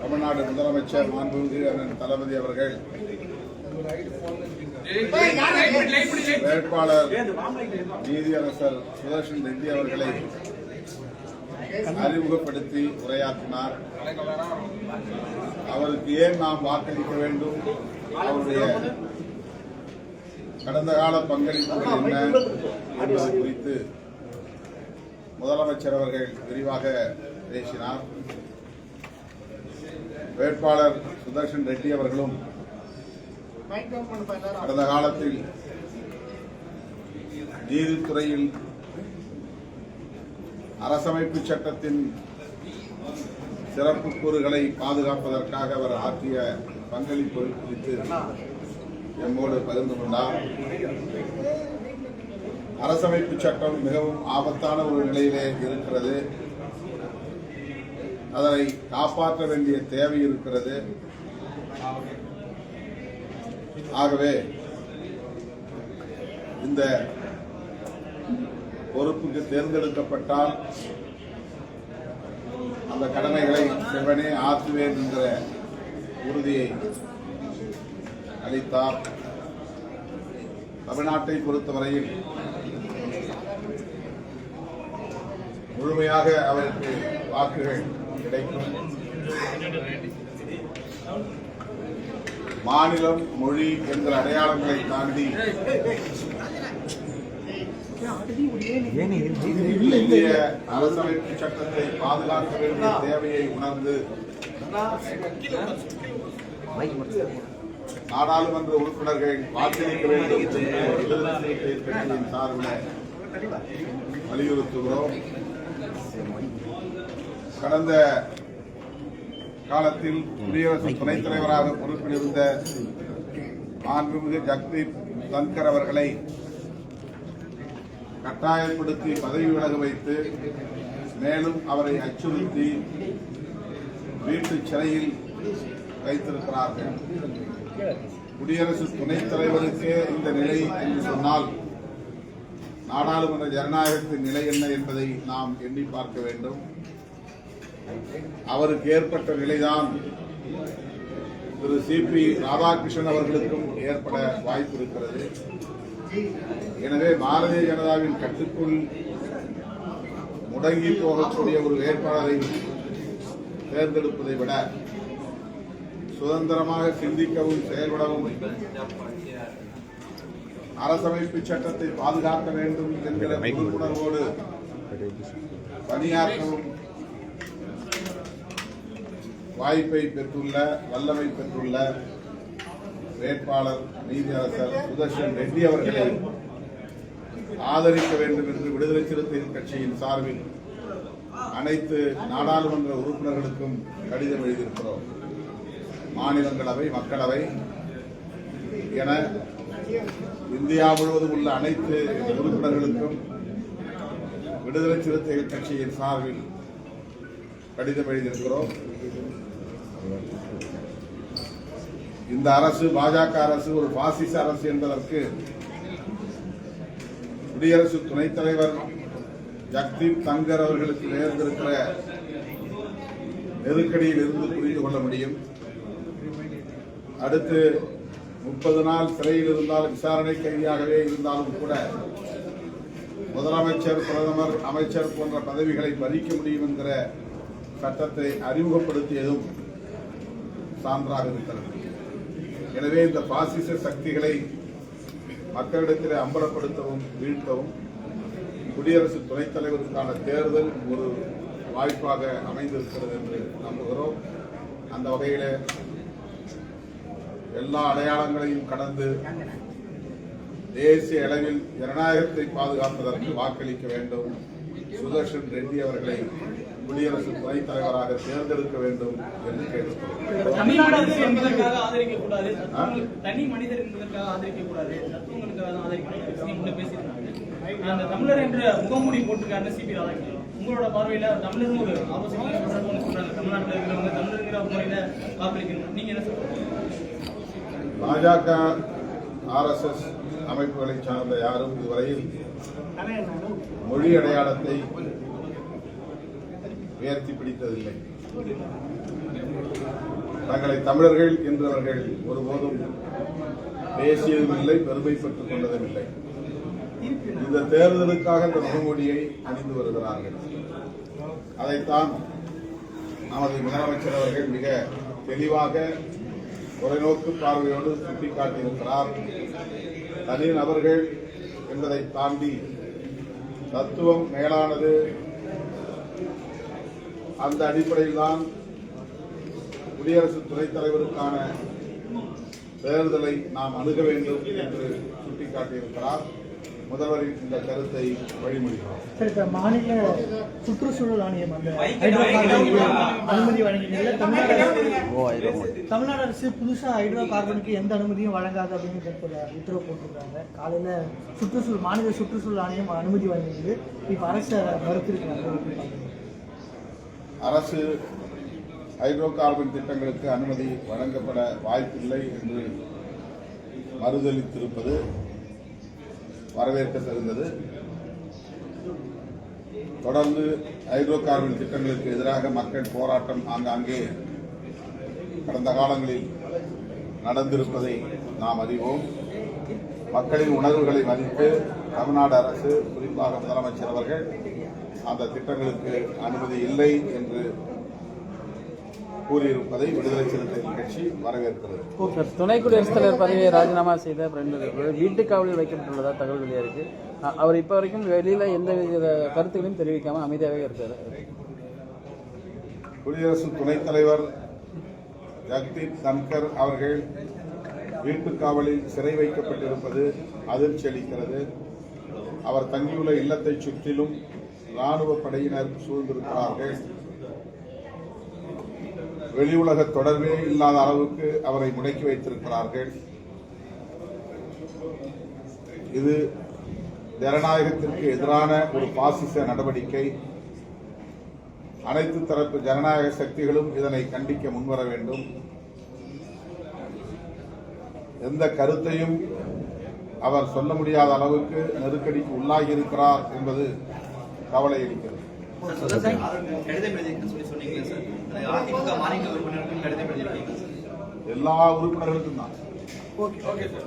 தமிழ்நாடு முதலமைச்சர் மாண்புமிகு அண்ணன் தளபதி அவர்கள். வேட்பாளர் நீதியரசர் சுதர்ஷன் ரெட்டி அவர்களை அறிமுகப்படுத்தி உரையாற்றினார். அவருக்கு ஏன் நாம் வாக்களிக்க வேண்டும்? அவருடைய கடந்த கால பங்களிப்புகள் என்ன என்பது குறித்து முதலமைச்சர் அவர்கள் விரிவாக பேசினார். வேட்பாளர் சுதர்ஷன் ரெட்டி அவர்களும் கடந்த காலத்தில் நீதித்துறையில் அரசமைப்பு சட்டத்தின் சிறப்பு கூறுகளை பாதுகாப்பதற்காக அவர் ஆற்றிய பங்களிப்பு குறித்து எம்மோடு பகிர்ந்து கொண்டார். அரசமைப்பு சட்டம் மிகவும் ஆபத்தான ஒரு நிலையிலே இருக்கிறது. அதனை காப்பாற்ற வேண்டிய தேவை இருக்கிறது. ஆகவே இந்த பொறுப்புக்கு தேர்ந்தெடுக்கப்பட்டால் அந்த கடமைகளை செவனே ஆற்றுவேன் என்கிற உறுதியை அளித்தார். தமிழ்நாட்டை பொறுத்தவரையில் முழுமையாக அவருக்கு வாக்குகள் கிடைக்கும். மாநிலம் மொழி என்கிற அடையாளங்களை தாண்டி இந்திய அரசமைப்பு சட்டத்தை பாதுகாக்க வேண்டிய தேவையை உணர்ந்து நாடாளுமன்ற உறுப்பினர்கள் வாக்களிக்க வேண்டும் என்று சார்பில் வலியுறுத்துகிறோம். கடந்த காலத்தில் குடியரசு துணைத் தலைவராக பொறுப்பில் இருந்த மாண்புமிகு ஜக்தீப் தன்கர் அவர்களை கட்டாயப்படுத்தி பதவி விலக வைத்து மேலும் அவரை அச்சுறுத்தி வீட்டு சிறையில் வைத்திருக்கிறார்கள். குடியரசு துணைத் தலைவருக்கே இந்த நிலை என்று சொன்னால் நாடாளுமன்ற ஜனநாயகத்தின் நிலை என்ன என்பதை நாம் எண்ணி பார்க்க வேண்டும். அவருக்கு ஏற்பட்ட நிலைதான் திரு சி பி ராதாகிருஷ்ணன் அவர்களுக்கும் ஏற்பட வாய்ப்பு இருக்கிறது. எனவே பாரதிய ஜனதாவின் கட்டுக்குள் முடங்கி போகக்கூடிய ஒரு வேட்பாளரை தேர்ந்தெடுப்பதை விட சுதந்திரமாக சிந்திக்கவும் செயல்படவும் அரசமைப்பு சட்டத்தை பாதுகாக்க வேண்டும் என்கிற பொறுப்புணர்வோடு பணியாற்றவும் வாய்ப்பை பெற்றுள்ள வல்லமை பெற்றுள்ள வேட்பாளர் நீதியரசர் சுதர்ஷன் ரெட்டி அவர்களை ஆதரிக்க வேண்டும் என்று விடுதலை சிறுத்தைகள் கட்சியின் சார்பில் அனைத்து நாடாளுமன்ற உறுப்பினர்களுக்கும் கடிதம் எழுதியிருக்கிறோம். மாநிலங்களவை மக்களவை என இந்தியா முழுவதும் உள்ள அனைத்து உறுப்பினர்களுக்கும் விடுதலை சிறுத்தைகள் கட்சியின் சார்பில் கடிதம் எழுதியிருக்கிறோம். இந்த அரசு பாஜக அரசு ஒரு பாசிச அரசு என்பதற்கு குடியரசு துணைத் தலைவர் ஜக்தீப் தங்கர் அவர்களுக்கு நேர்ந்திருக்கிற நெருக்கடியில் இருந்து புரிந்து கொள்ள முடியும். அடுத்து முப்பது நாள் சிறையில் இருந்தால் விசாரணை கைதியாகவே இருந்தாலும் கூட முதலமைச்சர் பிரதமர் அமைச்சர் போன்ற பதவிகளை பறிக்க முடியும் என்கிற சட்டத்தை அறிமுகப்படுத்தியதும் சான்றாக இருக்கிறது. எனவே இந்த பாசிச சக்திகளை மக்களிடத்தில் அம்பலப்படுத்தவும் வீழ்த்தவும் குடியரசு துணைத் தலைவருக்கான தேர்தல் ஒரு வாய்ப்பாக அமைந்திருக்கிறது என்று நம்புகிறோம். அந்த வகையில் எல்லா அடையாளங்களையும் கடந்து தேசிய அளவில் ஜனநாயகத்தை பாதுகாப்பதற்கு வாக்களிக்க வேண்டும். சுதர்ஷன் ரெட்டி அவர்களை குடியரசு துணைத் தலைவராக தேர்ந்தெடுக்க வேண்டும் என்று கேட்டுக்கொள்கிறேன். என்ற முகமூடி போட்டிருக்காருன்னு சிபி ராதாகிருஷ்ணன் உங்களோட பார்வையில தமிழரும் ஒரு ஆலோசனை சொல்றாங்க. தமிழ்நாட்டில் இருக்கிறவங்க தமிழருங்கிற முறையில வாக்களிக்கணும். நீங்க என்ன சொல்றீங்க? பாஜக ஆர்எஸ்எஸ் அமைப்புகளை சார்ந்த யாரும் இதுவரையில் மொழி அடையாளத்தை உயர்த்தி பிடித்ததில்லை. தங்களை தமிழர்கள் என்றவர்கள் ஒருபோதும் பேசியதும் இல்லை பெருமை பெற்றுக் கொண்டதும் இல்லை. இந்த தேர்தலுக்காக இந்த முகமூடியை அணிந்து வருகிறார்கள். அதைத்தான் நமது முதலமைச்சர் அவர்கள் மிக தெளிவாக தொலைநோக்கு பார்வையோடு சுட்டிக்காட்டியிருக்கிறார். தனி நபர்கள் என்பதை தாண்டி தத்துவம் மேலானது அந்த அடிப்படையில் தான் குடியரசு துணைத் தலைவருக்கான தேர்தலை நாம் அணுக வேண்டும் என்று சுட்டிக்காட்டியிருக்கிறார். முதல்வரின் இந்த கருத்தை வழிமொழிகிறோம். சார் இப்ப மாநில சுற்றுச்சூழல் ஆணையம் அந்த அனுமதி வழங்கினீங்க தமிழ்நாடு அரசு தமிழ்நாடு அரசு புதுசா ஹைட்ரோ கார்பனுக்கு எந்த அனுமதியும் வழங்காது அப்படின்னு தற்போது உத்தரவு போட்டிருக்காங்க. காலையில சுற்றுச்சூழல் மாநில சுற்றுச்சூழல் ஆணையம் அனுமதி வழங்கினது இப்ப அரசு பாக்குறீங்க? அரசு ஹைட்ரோ கார்பன் திட்டங்களுக்கு அனுமதி வழங்கப்பட வாய்ப்பில்லை என்று மறுதளித்திருப்பது வரவேற்க தகுந்தது தொடர்ந்து ஹைட்ரோ கார்பன் திட்டங்களுக்கு எதிராக மக்கள் போராட்டம் ஆங்காங்கே கடந்த காலங்களில் நடந்திருப்பதை நாம் அறிவோம். மக்களின் உணர்வுகளை மதித்து தமிழ்நாடு அரசு குறிப்பாக முதலமைச்சர் அவர்கள் அந்த திட்டங்களுக்கு அனுமதி இல்லை என்று கூறியிருப்பதை விடுதலை சிறுத்தைகள் கட்சி வரவேற்கிறது. துணை குடியரசுத் தலைவர் பதவியை ராஜினாமா செய்த பிரதமர் வீட்டு காவலில் வைக்கப்பட்டுள்ளதா தகவல் வெளியாயிருக்கு. அ- அவர் இப்போ வரைக்கும் வெளியில எந்த வித கருத்துக்களையும் தெரிவிக்காம அமைதியாகவே இருக்காரு. குடியரசு துணைத் தலைவர் ஜக்தீப் தன்கர் அவர்கள் வீட்டுக் காவலில் சிறை வைக்கப்பட்டிருப்பது அதிர்ச்சி அளிக்கிறது. அவர் தங்கியுள்ள இல்லத்தை சுற்றிலும் ராணுவ படையினர் சூழ்ந்திருக்கிறார்கள். வெளி உலக தொடர்பே இல்லாத அளவுக்கு அவரை முடக்கி வைத்திருக்கிறார்கள். இது ஜனநாயகத்திற்கு எதிரான ஒரு பாசிச நடவடிக்கை. அனைத்து தரப்பு ஜனநாயக சக்திகளும் இதனை கண்டிக்க முன்வர வேண்டும். எந்த கருத்தையும் அவர் சொல்ல முடியாத அளவுக்கு நெருக்கடிக்கு உள்ளாகி இருக்கிறார் என்பது கவலை அளிக்கிறது எல்லா உறுப்பினர்களுக்கும் தான். Okay sir